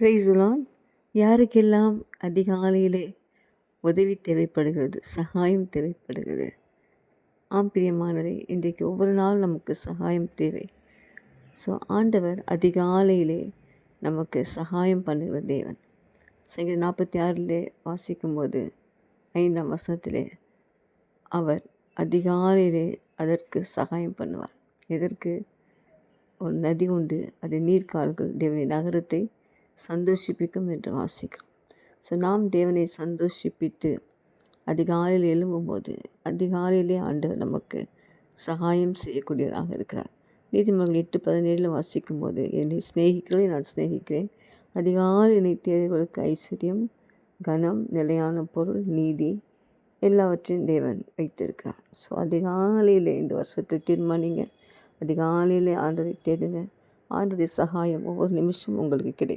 பிரைஸ்லான் யாருக்கெல்லாம் அதிகாலையிலே உதவி தேவைப்படுகிறது சகாயம் தேவைப்படுகிறது? ஆம் பிரியமானரே இன்றைக்கு ஒவ்வொரு நாள் நமக்கு சகாயம் தேவை. ஸோ ஆண்டவர் அதிகாலையிலே நமக்கு சகாயம் பண்ணுகிற தேவன். சங்கீதம் நாற்பத்தி ஆறிலே வாசிக்கும்போது ஐந்தாம் வசனத்திலே அவர் அதிகாலையிலே அதற்கு சகாயம் பண்ணுவார். எதற்கு? ஒரு நதி உண்டு அது நீர்க்கால்கள் தேவனின் நகரத்தை சந்தோஷிப்பிக்கும் என்று வாசிக்கிறோம். ஸோ நாம் தேவனை சந்தோஷிப்பித்து அதிகாலையில் எழும்பும்போது அதிகாலையிலே ஆண்டவர் நமக்கு சகாயம் செய்யக்கூடியவராக இருக்கிறார். நீதிமன்றங்கள் எட்டு பதினேழில் வாசிக்கும்போது என்னை சிநேகிக்கிறவரை நான் சிநேகிக்கிறேன். அதிகாலை என்னை தேவைகளுக்கு ஐஸ்வர்யம் கனம் நிலையான பொருள் நீதி எல்லாவற்றையும் தேவன் வைத்திருக்கிறார். ஸோ அதிகாலையில் இந்த வருஷத்தை தீர்மானிங்க. அதிகாலையில் ஆண்டரை தேடுங்க. ஆண்டுடைய சகாயம் ஒவ்வொரு நிமிஷம் உங்களுக்கு கிடைக்கும்.